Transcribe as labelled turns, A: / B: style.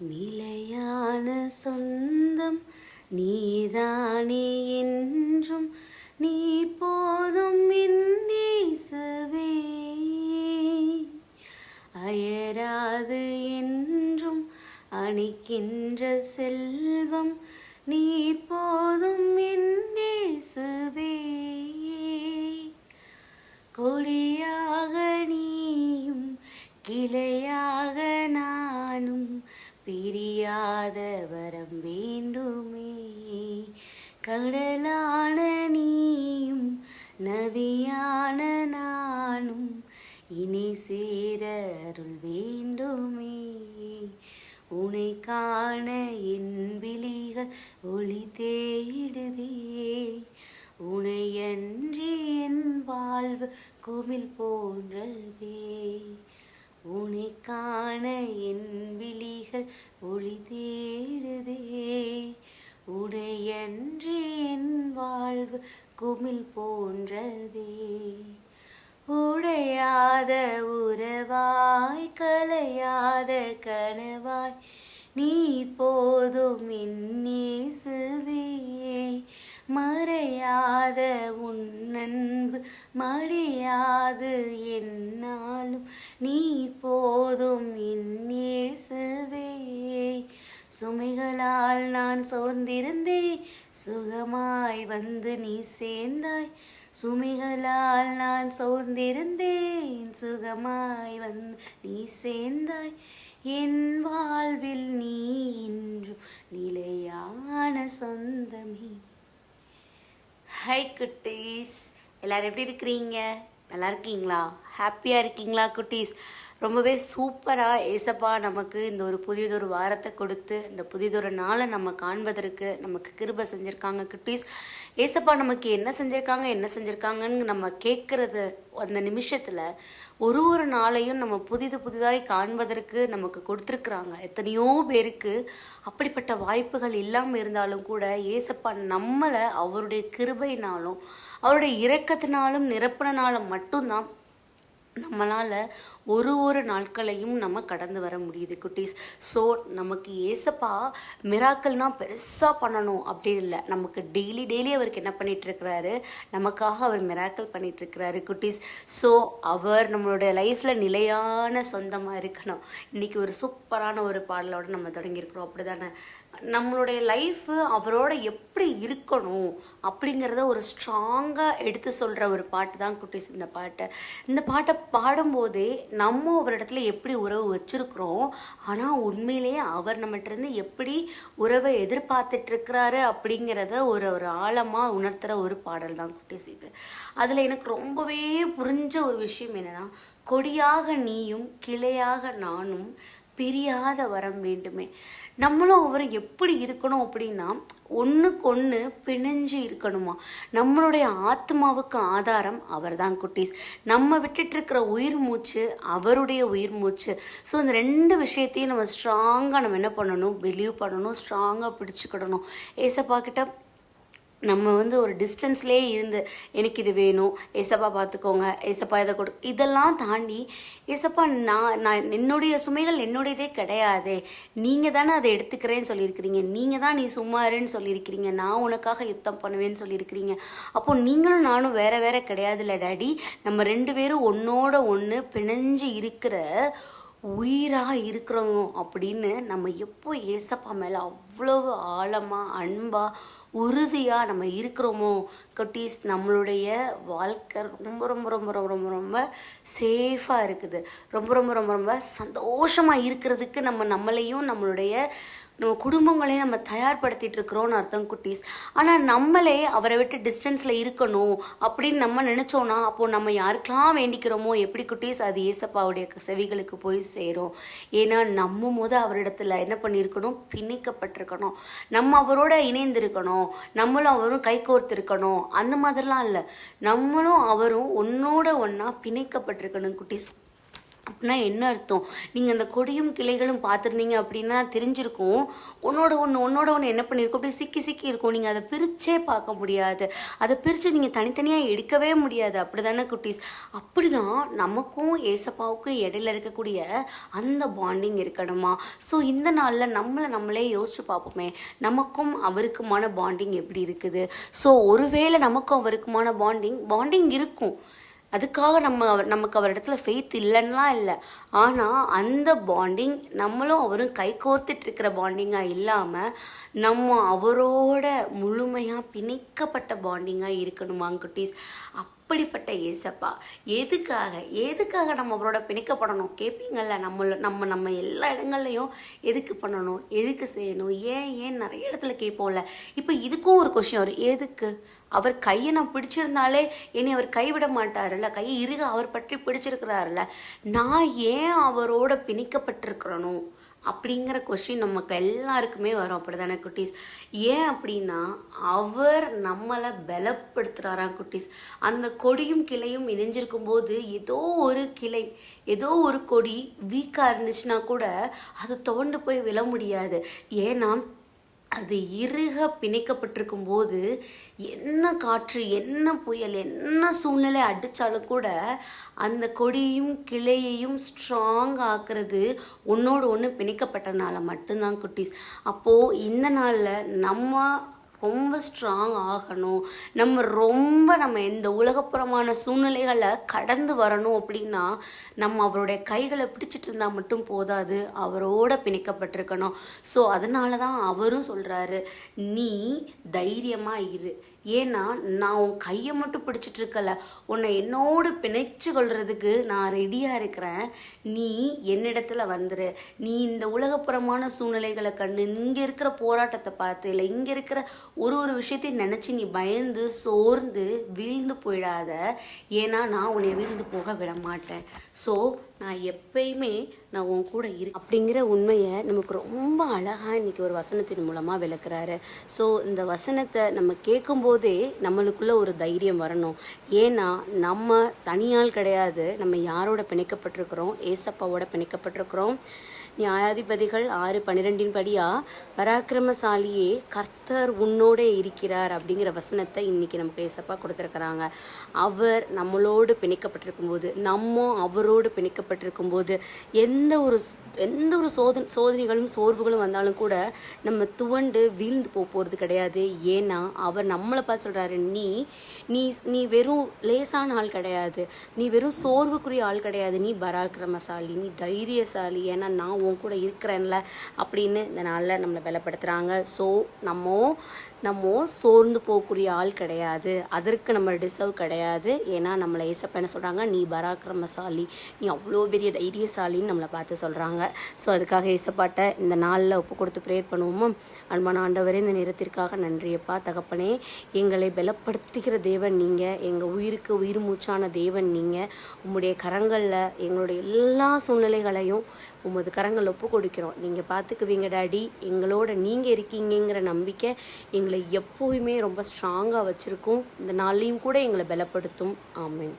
A: நிலையான சொந்தம் நீதானே என்றும் நீ போதும் என்னேசவே அயராது என்றும் அணிக்கின்ற செல்வம் நீ போதும் என்னேசவே கொடியாக நீயும் கிளையாக நானும் பிரியாத வரம் வேண்டுமே. கடலான நீயும் நதியான நானும் இனி சேர அருள் வேண்டுமே. உனை காண என் விழிகள் ஒளி தேடுதே. உனையன்றி என் வாழ்வு குமிழ் போன்றதே. உனை காண என் விழிகள் ஒளி தேடுதே உடையன்றி என் வாழ்வு குமிழ் போன்றதே. உடையாத உறவாய் கலையாத கனவாய் நீ போதும் இன்னேசுவே மறையாத உன்னன் மடியாது என்னாலும். நீ போதும் என்னேசுவே சுமைகளால் நான் சோர்ந்திருந்தே சுகமாய் வந்து நீ சேர்ந்தாய். சுமைகளால் நான் சோர்ந்திருந்தேன். சுகமாய் வந்து நீ சேர்ந்தாய். என் வாழ்வில் நீ இன்றும் நிலையான சொந்தமே. ஹை குட்டீஸ். எல்லோரும் எப்படி இருக்கிறீங்க? நல்லா இருக்கீங்களா? ஹாப்பியாக இருக்கீங்களா குட்டீஸ்? ரொம்பவே சூப்பராக ஏசப்பா நமக்கு இந்த ஒரு புதியதொரு வாரத்தை கொடுத்து இந்த புதியதொரு நாளை நம்ம காண்பதற்கு நமக்கு கிருபை செஞ்சுருக்காங்க குட்டீஸ். ஏசப்பா நமக்கு என்ன செஞ்சுருக்காங்க என்ன செஞ்சுருக்காங்கன்னு நம்ம கேட்குறது அந்த நிமிஷத்தில் ஒரு ஒரு நாளையும் நம்ம புதிது புதிதாய் காண்பதற்கு நமக்கு கொடுத்துருக்குறாங்க. எத்தனையோ பேருக்கு அப்படிப்பட்ட வாய்ப்புகள் இல்லாமல் இருந்தாலும் கூட ஏசப்பா நம்மளை அவருடைய கிருபையினாலும் அவருடைய இரக்கத்தினாலும் நிரப்பினாலும் மட்டும்தான் நம்மளால் ஒரு ஒரு நாட்களையும் நம்ம கடந்து வர முடியுது குட்டீஸ். ஸோ நமக்கு ஏசப்பா மிராக்கள்னா பெருசாக பண்ணணும் அப்படி இல்லை. நமக்கு டெய்லி டெய்லி அவருக்கு என்ன பண்ணிகிட்ருக்கிறாரு நமக்காக அவர் மிராக்கல் பண்ணிகிட்ருக்கிறாரு குட்டீஸ். ஸோ அவர் நம்மளுடைய லைஃப்பில் நிலையான சொந்தமாக இருக்கணும். இன்னைக்கு ஒரு சூப்பரான ஒரு பாடலோடு நம்ம தொடங்கியிருக்கிறோம். அப்படி தானே நம்மளுடைய லைஃப்பு அவரோட எப்படி இருக்கணும் அப்படிங்கிறத ஒரு ஸ்ட்ராங்காக எடுத்து சொல்கிற ஒரு பாட்டு தான் குட்டீஸ் இந்த பாட்டை. இந்த பாட்டை பாடும்போதே நம்ம இடத்துல எப்படி உறவு வச்சுருக்குறோம் ஆனால் உண்மையிலேயே அவர் நம்மகிட்டருந்து எப்படி உறவை எதிர்பார்த்துட்ருக்கிறாரு அப்படிங்கிறத ஒரு ஒரு ஆழமாக உணர்த்துகிற ஒரு பாடல் தான் குட்டீஸ் இது. அதில் எனக்கு ரொம்பவே புரிஞ்ச ஒரு விஷயம் என்னென்னா கொடியாக நீயும் கிளையாக நானும் பிரியாத வரம் வேண்டுமே. நம்மளும் அவரை எப்படி இருக்கணும் அப்படின்னா ஒன்றுக்கு ஒன்று பிணைஞ்சு இருக்கணுமா? நம்மளுடைய ஆத்மாவுக்கு ஆதாரம் அவர் தான் குட்டீஸ். நம்ம விட்டுட்டு இருக்கிற உயிர் மூச்சு அவருடைய உயிர் மூச்சு. ஸோ இந்த ரெண்டு விஷயத்தையும் நம்ம ஸ்ட்ராங்காக நம்ம என்ன பண்ணணும்? பிலீவ் பண்ணணும் ஸ்ட்ராங்காக பிடிச்சிக்கிடணும். ஏசப்பா கிட்ட நம்ம வந்து ஒரு டிஸ்டன்ஸ்லேயே இருந்து எனக்கு இது வேணும் ஏசப்பா பார்த்துக்கோங்க ஏசப்பா இதை கொடு இதெல்லாம் தாண்டி ஏசப்பா நான் நான் என்னுடைய சுமைகள் என்னுடையதே கிடையாதே. நீங்கள் தானே அதை எடுத்துக்கிறேன்னு சொல்லியிருக்கிறீங்க. நீங்கள் தான் நீ சும்மாருன்னு சொல்லியிருக்கிறீங்க. நான் உனக்காக யுத்தம் பண்ணுவேன்னு சொல்லியிருக்கிறீங்க. அப்போ நீங்களும் நானும் வேற வேற கிடையாதுல்ல டாடி. நம்ம ரெண்டு பேரும் ஒன்னோட ஒன்று பிணைஞ்சு இருக்கிற உயிராக இருக்கிறோம் அப்படின்னு நம்ம எப்போ ஏசப்பா மேலே அவ்வளவு ஆழமாக அன்பாக உறுதியாக நம்ம இருக்கிறோமோ குட்டீஸ் நம்மளுடைய வாழ்க்கை ரொம்ப ரொம்ப ரொம்ப ரொம்ப ரொம்ப ரொம்ப சேஃபாக இருக்குது. ரொம்ப ரொம்ப ரொம்ப ரொம்ப சந்தோஷமாக இருக்கிறதுக்கு நம்ம நம்மளையும் நம்மளுடைய நம்ம குடும்பங்களையும் நம்ம தயார்படுத்திட்டு இருக்கிறோம்னு அர்த்தம் குட்டீஸ். ஆனால் நம்மளே அவரை விட்டு டிஸ்டன்ஸில் இருக்கணும் அப்படின்னு நம்ம நினச்சோன்னா அப்போ நம்ம யாருக்கெல்லாம் வேண்டிக்கிறோமோ எப்படி குட்டீஸ் அது ஏசப்பாவுடைய செவிகளுக்கு போய் சேரும். ஏன்னா நம்ம முத அவரிடத்துல என்ன பண்ணியிருக்கணும்? பிணைக்கப்பட்டிருக்கணும். இருக்கணும். நம்ம அவரோட இணைந்திருக்கணும். நம்மளும் அவரும் கை கோர்த்திருக்கணும் அந்த மாதிரிலாம் இல்லை. நம்மளும் அவரும் ஒன்னோட ஒன்றா பிணைக்கப்பட்டிருக்கணும் குட்டீஸ். அப்படின்னா என்ன அர்த்தம்? நீங்கள் அந்த கொடியும் கிளைகளும் பார்த்துருந்தீங்க அப்படின்னா தெரிஞ்சிருக்கும். ஒன்னோட ஒன்று ஒன்னோட ஒன்று என்ன பண்ணியிருக்கும் அப்படியே சிக்கி சிக்கி இருக்கும். நீங்கள் அதை பிரிச்சே பார்க்க முடியாது. அதை பிரித்து நீங்கள் தனித்தனியாக எடுக்கவே முடியாது. அப்படி தானே குட்டீஸ்? அப்படி தான் நமக்கும் ஏசப்பாவுக்கும் இடையில இருக்கக்கூடிய அந்த பாண்டிங் இருக்கணுமா? ஸோ இந்த நாளில் நம்மளை நம்மளே யோசிச்சு பார்ப்போமே. நமக்கும் அவருக்குமான பாண்டிங் எப்படி இருக்குது? ஸோ ஒருவேளை நமக்கும் அவருக்குமான பாண்டிங் பாண்டிங் இருக்கும். அதுக்காக நம்ம நமக்கு அவர் இடத்துல ஃபெய்த் இல்லைன்னா இல்லை. ஆனால் அந்த பாண்டிங் நம்மளும் அவரும் கை கோர்த்துட்டு இருக்கிற பாண்டிங்காக இல்லாமல் நம்ம அவரோட முழுமையாக பிணைக்கப்பட்ட பாண்டிங்காக இருக்கணுமாங்க குட்டீஸ். அப்படிப்பட்ட ஏசப்பா. எதுக்காக? எதுக்காக நம்ம அவரோட பிணைக்கப்படணும்? கேட்பீங்கல்ல நம்ம நம்ம நம்ம எல்லா இடங்கள்லையும் எதுக்கு பண்ணணும்? எதுக்கு செய்யணும்? ஏன் ஏன் நிறைய இடத்துல கேட்போம்ல. இப்போ இதுக்கும் ஒரு கொஷின் வரும். எதுக்கு? அவர் கையை நான் பிடிச்சிருந்தாலே என்னை அவர் கைவிட மாட்டாருல்ல? கையை இருக அவர் பற்றி பிடிச்சிருக்கிறாருல்ல? நான் ஏன் அவரோட பிணைக்கப்பட்டிருக்கிறனும் அப்படிங்கிற கொஷின் நமக்கு எல்லாருக்குமே வரும். அப்படிதானே குட்டீஸ்? ஏன் அப்படின்னா அவர் நம்மளை பலப்படுத்துறாராம் குட்டீஸ்? அந்த கொடியும் கிளையும் இணைஞ்சிருக்கும் போது ஏதோ ஒரு கிளை ஏதோ ஒரு கொடி வீக்காக இருந்துச்சுன்னா கூட அது தோண்டு போய் விழ முடியாது. ஏன்னா அது இறுக பிணைக்கப்பட்டிருக்கும் போது என்ன காற்று என்ன புயல் என்ன சூழ்நிலை அடித்தாலும் கூட அந்த கொடியும் கிளையையும் ஸ்ட்ராங் ஆக்குறது ஒன்றோடு ஒன்று பிணைக்கப்பட்டனால மட்டும்தான் குட்டீஸ். அப்போது இந்த நாளில் நம்ம ரொம்ப ஸ்ட்ராங் ஆகணும். நம்ம ரொம்ப நம்ம இந்த உலகப்புறமான சூழ்நிலைகளை கடந்து வரணும் அப்படின்னா நம்ம அவருடைய கைகளை பிடிச்சிட்டு இருந்தால் மட்டும் போதாது. அவரோட பிணைக்கப்பட்டிருக்கணும். ஸோ அதனால தான் அவரும் சொல்கிறாரு நீ தைரியமாக இரு. ஏன்னா நான் உன் கையை மட்டும் பிடிச்சிட்டு இருக்கல. உன்னை என்னோடு பிணைச்சு கொள்றதுக்கு நான் ரெடியாக இருக்கிறேன். நீ என்னிடத்துல வந்துரு. நீ இந்த உலகப்புறமான சூழ்நிலைகளை கண்டு இங்கே இருக்கிற போராட்டத்தை பார்த்து இல்லை இங்கே இருக்கிற ஒரு ஒரு விஷயத்தையும் நினச்சி நீ பயந்து சோர்ந்து வீழ்ந்து போயிடாத. ஏன்னா நான் உன்னை வீழ்ந்து போக விட மாட்டேன். ஸோ நான் எப்பயுமே நான் உன் கூட இரு அப்படிங்கிற உண்மையை நமக்கு ரொம்ப அழகாக இன்னைக்கு ஒரு வசனத்தின் மூலமாக விளக்குறாரு. ஸோ இந்த வசனத்தை நம்ம கேட்கும்போதே நம்மளுக்குள்ள ஒரு தைரியம் வரணும். ஏன்னா நம்ம தனியால் கிடையாது. நம்ம யாரோட பிணைக்கப்பட்டிருக்கிறோம்? ஏசப்பாவோட பிணைக்கப்பட்டிருக்கிறோம். நியாயாதிபதிகள் ஆறு பன்னிரெண்டின் படியா பராக்கிரமசாலியே கர்த்தர் உன்னோட இருக்கிறார் அப்படிங்கிற வசனத்தை இன்னைக்கு நமக்கு ஏசப்பா கொடுத்துருக்குறாங்க. அவர் நம்மளோடு பிணைக்கப்பட்டிருக்கும் போது நம்ம அவரோடு பிணைக்கப்பட்டிருக்கும் போது எந்த ஒரு எந்த ஒரு சோதனை சோதனைகளும் சோர்வுகளும் வந்தாலும் கூட நம்ம துவண்டு வீழ்ந்து போக போகிறது கிடையாது. ஏன்னா அவர் நம்மளை பார்த்து சொல்கிறாரு நீ நீ நீ வெறும் லேசான ஆள் கிடையாது. நீ வெறும் சோர்வுக்குரிய ஆள் கிடையாது. நீ பராக்கிரமசாலி நீ தைரியசாலி. ஏன்னா நான் உன் கூட இருக்கிறேன்ல அப்படின்னு இந்த நாளில் நம்மளை பலப்படுத்துகிறாங்க ஸோ நம்ம நம்ம சோர்ந்து போகக்கூடிய ஆள் கிடையாது. அதற்கு நம்ம டிசர்வ் கிடையாது. ஏன்னா நம்மளை ஏசப்ப என்ன சொல்கிறாங்க நீ பராக்கிரமசாலி. நீ அவ்வளோ பெரிய தைரியசாலின்னு நம்மளை பார்த்து சொல்கிறாங்க ஸோ அதுக்காக ஏசப்பாட்ட இந்த நாளில் ஒப்பு கொடுத்து ப்ரேயர் பண்ணுவோமோ? அன்பான ஆண்டவரே இந்த நேரத்திற்காக நன்றியப்பா. தகப்பனே எங்களை பலப்படுத்துகிற தேவன் நீங்கள் எங்கள் உயிருக்கு உயிர் மூச்சான தேவன் நீங்கள் உங்களுடைய கரங்களில் எங்களுடைய எல்லா சூழ்நிலைகளையும் உமது கரங்கள் ஒப்பு கொடுக்கிறோம். நீங்கள் பார்த்துக்குவீங்க டாடி. எங்களோட நீங்கள் இருக்கீங்கங்கிற நம்பிக்கை எங்களுக்கு எங்களை எப்போதுமே ரொம்ப ஸ்ட்ராங்காக வச்சுருக்கும். இந்த நாளையும் கூட எங்களை பலப்படுத்தும். ஆமென்.